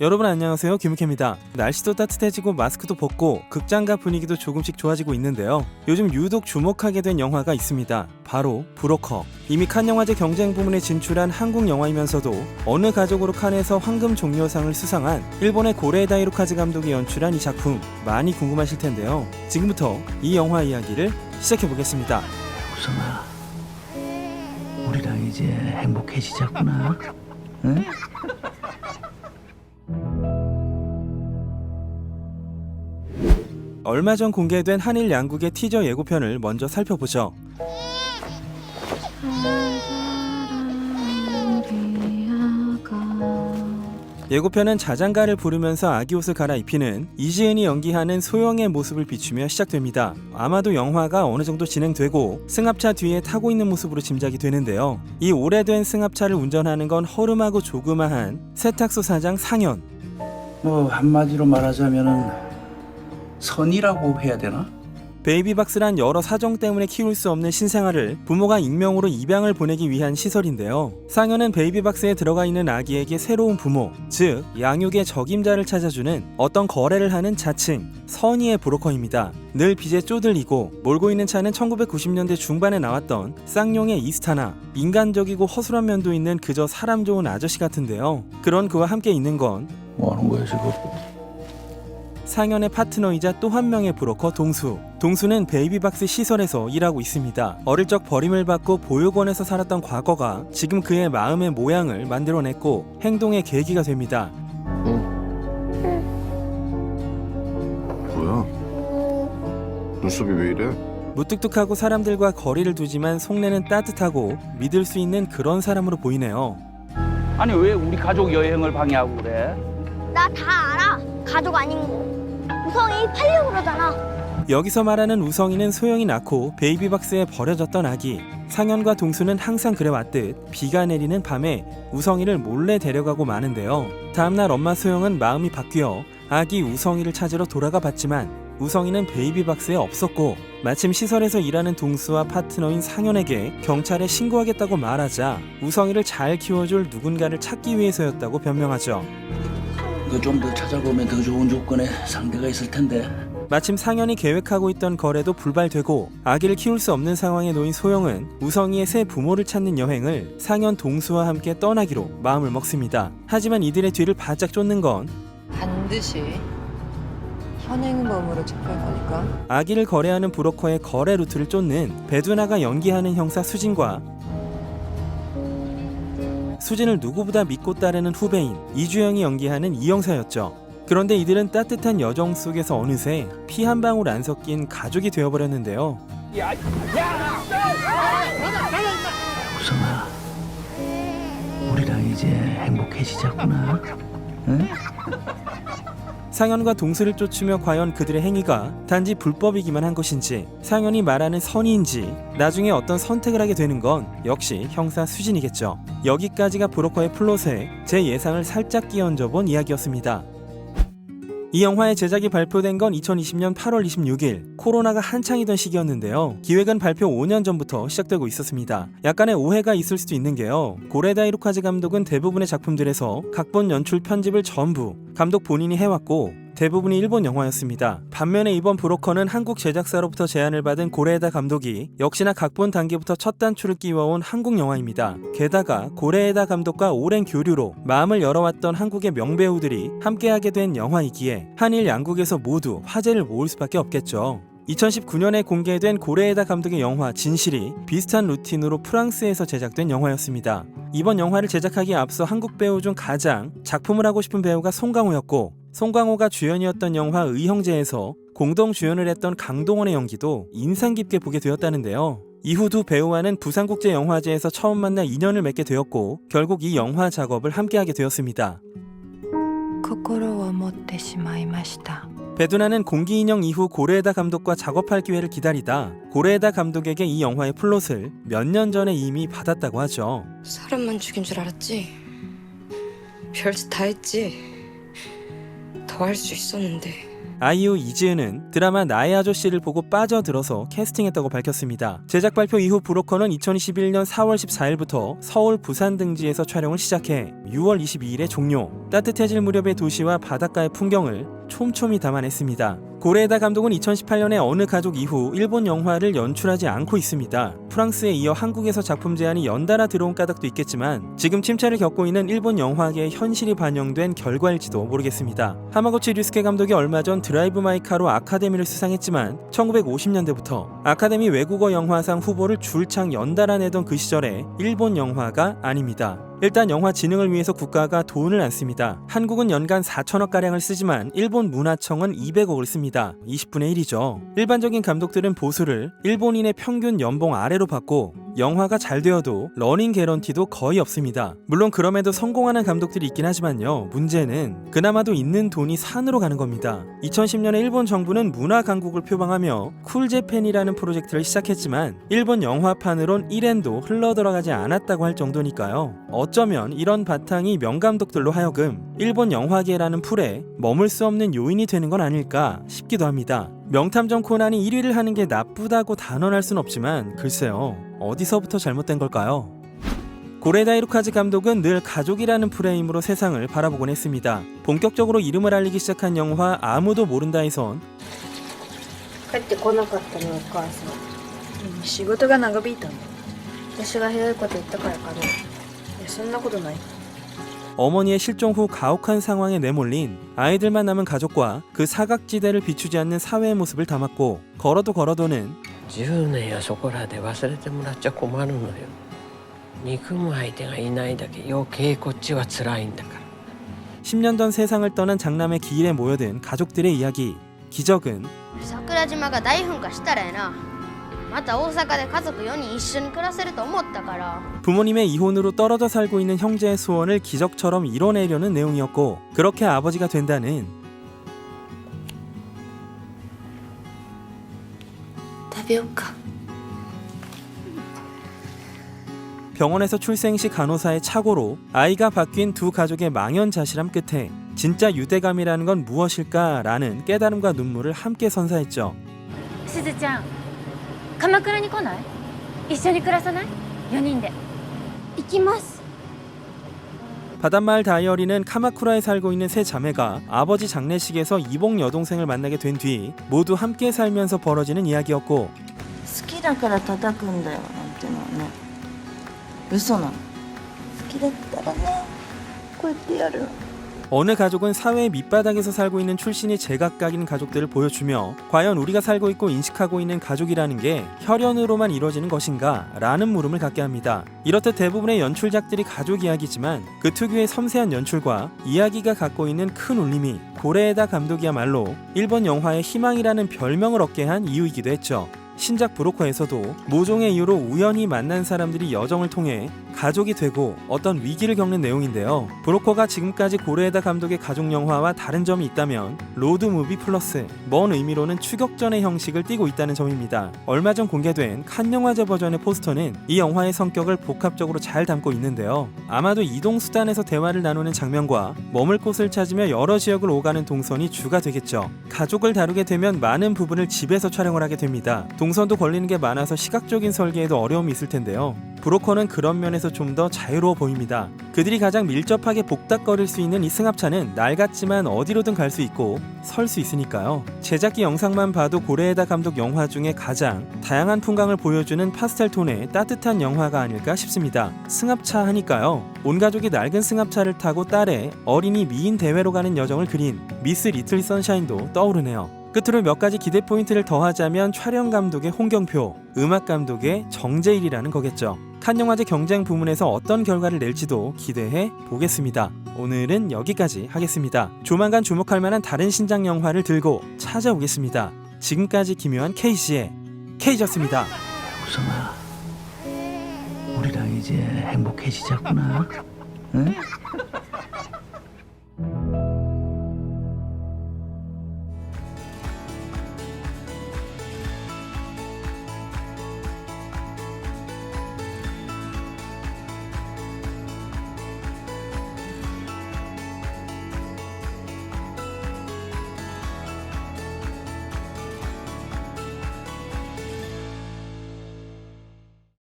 여러분 안녕하세요. 김우캐입니다. 날씨도 따뜻해지고 마스크도 벗고 극장가 분위기도 조금씩 좋아지고 있는데요. 요즘 유독 주목하게 된 영화가 있습니다. 바로 브로커. 이미 칸 영화제 경쟁 부문에 진출한 한국 영화이면서도 어느 가족으로 칸에서 황금 종려상을 수상한 일본의 고레에다 히로카즈 감독이 연출한 이 작품 많이 궁금하실 텐데요. 지금부터 이 영화 이야기를 시작해 보겠습니다. 우성아, 우리랑 이제 행복해지자꾸나. 응? 얼마 전 공개된 한일 양국의 티저 예고편을 먼저 살펴보죠 예고편은 자장가를 부르면서 아기 옷을 갈아입히는 이지은이 연기하는 소영의 모습을 비추며 시작됩니다. 아마도 영화가 어느 정도 진행되고 승합차 뒤에 타고 있는 모습으로 짐작이 되는데요. 이 오래된 승합차를 운전하는 건 허름하고 조그마한 세탁소 사장 상현. 뭐 한마디로 말하자면은 선이라고 해야 되나? 베이비박스란 여러 사정 때문에 키울 수 없는 신생아를 부모가 익명으로 입양을 보내기 위한 시설인데요. 상현은 베이비박스에 들어가 있는 아기에게 새로운 부모, 즉 양육의 적임자를 찾아주는 어떤 거래를 하는 자칭 선의의 브로커입니다. 늘 빚에 쪼들리고 몰고 있는 차는 1990년대 중반에 나왔던 쌍용의 이스타나 인간적이고 허술한 면도 있는 그저 사람 좋은 아저씨 같은데요. 그런 그와 함께 있는 건 뭐 하는 거야 지금? 상현의 파트너이자 또 한 명의 브로커 동수. 동수는 베이비박스 시설에서 일하고 있습니다. 어릴 적 버림을 받고 보육원에서 살았던 과거가 지금 그의 마음의 모양을 만들어냈고 행동의 계기가 됩니다. 뭐야? 눈썹이 왜 이래? 무뚝뚝하고 사람들과 거리를 두지만 속내는 따뜻하고 믿을 수 있는 그런 사람으로 보이네요. 아니 왜 우리 가족 여행을 방해하고 그래? 나 다 알아. 가족 아닌 거. 우성이 팔려고 그러잖아. 여기서 말하는 우성이는 소영이 낳고 베이비박스에 버려졌던 아기. 상현과 동수는 항상 그래왔듯 비가 내리는 밤에 우성이를 몰래 데려가고 마는데요. 다음날 엄마 소영은 마음이 바뀌어 아기 우성이를 찾으러 돌아가 봤지만 우성이는 베이비박스에 없었고 마침 시설에서 일하는 동수와 파트너인 상현에게 경찰에 신고하겠다고 말하자 우성이를 잘 키워줄 누군가를 찾기 위해서였다고 변명하죠. 그 좀 더 찾아보면 더 좋은 조건의 상대가 있을 텐데. 마침 상현이 계획하고 있던 거래도 불발되고 아기를 키울 수 없는 상황에 놓인 소영은 우성이의 새 부모를 찾는 여행을 상현 동수와 함께 떠나기로 마음을 먹습니다. 하지만 이들의 뒤를 바짝 쫓는 건 반드시 현행범으로 체크할 거니까 아기를 거래하는 브로커의 거래 루트를 쫓는 배두나가 연기하는 형사 수진과 수진을 누구보다 믿고 따르는 후배인 이주영이 연기하는 이영사였죠. 그런데 이들은 따뜻한 여정 속에서 어느새 피 한 방울 안 섞인 가족이 되어버렸는데요. 우성아, 우리랑 이제 행복해지자꾸나. 응? 상현과 동수를 쫓으며 과연 그들의 행위가 단지 불법이기만 한 것인지 상현이 말하는 선의인지 나중에 어떤 선택을 하게 되는 건 역시 형사 수진이겠죠. 여기까지가 브로커의 플롯에 제 예상을 살짝 끼얹어 본 이야기였습니다. 이 영화의 제작이 발표된 건 2020년 8월 26일 코로나가 한창이던 시기였는데요. 기획은 발표 5년 전부터 시작되고 있었습니다. 약간의 오해가 있을 수도 있는 게요. 고레다 히로카즈 감독은 대부분의 작품들에서 각본 연출 편집을 전부 감독 본인이 해왔고 대부분이 일본 영화였습니다. 반면에 이번 브로커는 한국 제작사로부터 제안을 받은 고레에다 감독이 역시나 각본 단계부터 첫 단추를 끼워온 한국 영화입니다. 게다가 고레에다 감독과 오랜 교류로 마음을 열어왔던 한국의 명배우들이 함께하게 된 영화이기에 한일 양국에서 모두 화제를 모을 수밖에 없겠죠. 2019년에 공개된 고레에다 감독의 영화 진실이 비슷한 루틴으로 프랑스에서 제작된 영화였습니다. 이번 영화를 제작하기에 앞서 한국 배우 중 가장 작품을 하고 싶은 배우가 송강호였고 송강호가 주연이었던 영화 의형제에서 공동 주연을 했던 강동원의 연기도 인상 깊게 보게 되었다는데요. 이후 두 배우와는 부산국제영화제에서 처음 만나 인연을 맺게 되었고 결국 이 영화 작업을 함께하게 되었습니다. 베두나는 공기인형 이후 고레에다 감독과 작업할 기회를 기다리다 고레에다 감독에게 이 영화의 플롯을 몇 년 전에 이미 받았다고 하죠. 사람만 죽인 줄 알았지. 별짓 다 했지. 더 할 수 있었는데. 아이유 이지은은 드라마 나의 아저씨를 보고 빠져들어서 캐스팅했다고 밝혔습니다. 제작 발표 이후 브로커는 2021년 4월 14일부터 서울 부산 등지에서 촬영을 시작해 6월 22일에 종료. 따뜻해질 무렵의 도시와 바닷가의 풍경을 촘촘히 담아냈습니다. 고레에다 감독은 2018년에 어느 가족 이후 일본 영화를 연출하지 않고 있습니다. 프랑스에 이어 한국에서 작품 제안이 연달아 들어온 까닭도 있겠지만 지금 침체를 겪고 있는 일본 영화계의 현실이 반영된 결과일지도 모르겠습니다. 하마구치 류스케 감독이 얼마 전 드라이브 마이 카로 아카데미를 수상했지만 1950년대부터 아카데미 외국어 영화상 후보를 줄창 연달아 내던 그 시절에 일본 영화가 아닙니다. 일단 영화 진흥을 위해서 국가가 돈을 안 씁니다. 한국은 연간 4천억 가량을 쓰지만 일본 문화청은 200억을 씁니다. 20분의 1이죠. 일반적인 감독들은 보수를 일본인의 평균 연봉 아래로 받고 영화가 잘 되어도 러닝 개런티도 거의 없습니다. 물론 그럼에도 성공하는 감독들이 있긴 하지만요. 문제는 그나마도 있는 돈이 산으로 가는 겁니다. 2010년에 일본 정부는 문화 강국을 표방하며 쿨제팬이라는 프로젝트를 시작했지만 일본 영화판으론 1엔도 흘러들어가지 않았다고 할 정도니까요. 어쩌면 이런 바탕이 명감독들로 하여금 일본 영화계라는 풀에 머물 수 없는 요인이 되는 건 아닐까 싶기도 합니다. 명탐정 코난이 1위를 하는 게 나쁘다고 단언할 순 없지만 글쎄요. 어디서부터 잘못된 걸까요? 고레다 이루카즈 감독은 늘 가족이라는 프레임으로 세상을 바라보곤 했습니다. 본격적으로 이름을 알리기 시작한 영화 아무도 모른다에선 帰ってこなかったのお母さん仕事が長引いたの私がひどいこと言ったからかねいやそんなことない 어머니의 실종 후 가혹한 상황에 내몰린 아이들만 남은 가족과 그 사각지대를 비추지 않는 사회의 모습을 담았고 걸어도 걸어도는 10年やそこらで忘れてもらっちゃ困るのよ憎む相手がいないだけ余計こっちは辛いんだから 10년 전 세상을 떠난 장남의 기일에 모여든 가족들의 이야기 기적은 桜島が大噴火したらやな また大阪で家族4人一緒に暮らせると思ったから 부모님의 이혼으로 떨어져 살고 있는 형제의 소원을 기적처럼 이뤄내려는 내용이었고 그렇게 아버지가 된다는 食べようか 병원에서 출생 시 간호사의 착오로 아이가 바뀐 두 가족의 망연자실함 끝에 진짜 유대감이라는 건 무엇일까라는 깨달음과 눈물을 함께 선사했죠. すずちゃん 鎌倉に来ない一緒に暮らさない4人で行きます 바닷마을 다이어리는 카마쿠라에 살고 있는 세 자매가 아버지 장례식에서 이복 여동생을 만나게 된 뒤 모두 함께 살면서 벌어지는 이야기였고 好きだから叩くんだよなんてのはね嘘なの好きだったらねこうやってやる 어느 가족은 사회의 밑바닥에서 살고 있는 출신이 제각각인 가족들을 보여주며 과연 우리가 살고 있고 인식하고 있는 가족이라는 게 혈연으로만 이루어지는 것인가? 라는 물음을 갖게 합니다. 이렇듯 대부분의 연출작들이 가족 이야기지만 그 특유의 섬세한 연출과 이야기가 갖고 있는 큰 울림이 고레에다 감독이야말로 일본 영화의 희망이라는 별명을 얻게 한 이유이기도 했죠. 신작 브로커에서도 모종의 이유로 우연히 만난 사람들이 여정을 통해 가족이 되고 어떤 위기를 겪는 내용인데요. 브로커가 지금까지 고레에다 감독의 가족 영화와 다른 점이 있다면 로드 무비 플러스 먼 의미로는 추격전의 형식을 띠고 있다는 점입니다. 얼마 전 공개된 칸 영화제 버전의 포스터는 이 영화의 성격을 복합적으로 잘 담고 있는데요. 아마도 이동 수단에서 대화를 나누는 장면과 머물 곳을 찾으며 여러 지역을 오가는 동선이 주가 되겠죠. 가족을 다루게 되면 많은 부분을 집에서 촬영을 하게 됩니다. 동 선도 걸리는 게 많아서 시각적인 설계에도 어려움이 있을 텐데요. 브로커는 그런 면에서 좀 더 자유로워 보입니다. 그들이 가장 밀접하게 복닥거릴 수 있는 이 승합차는 낡았지만 어디로든 갈 수 있고 설 수 있으니까요. 제작기 영상만 봐도 고레에다 감독 영화 중에 가장 다양한 풍광을 보여주는 파스텔 톤의 따뜻한 영화가 아닐까 싶습니다. 승합차 하니까요. 온 가족이 낡은 승합차를 타고 딸의 어린이 미인 대회로 가는 여정을 그린 미스 리틀 선샤인도 떠오르네요. 끝으로 몇 가지 기대 포인트를 더하자면 촬영 감독의 홍경표, 음악 감독의 정재일이라는 거겠죠. 칸 영화제 경쟁 부문에서 어떤 결과를 낼지도 기대해 보겠습니다. 오늘은 여기까지 하겠습니다. 조만간 주목할 만한 다른 신작 영화를 들고 찾아오겠습니다. 지금까지 기묘한 K씨의 K였습니다. 우성아, 우리랑 이제 행복해지자꾸나. 응?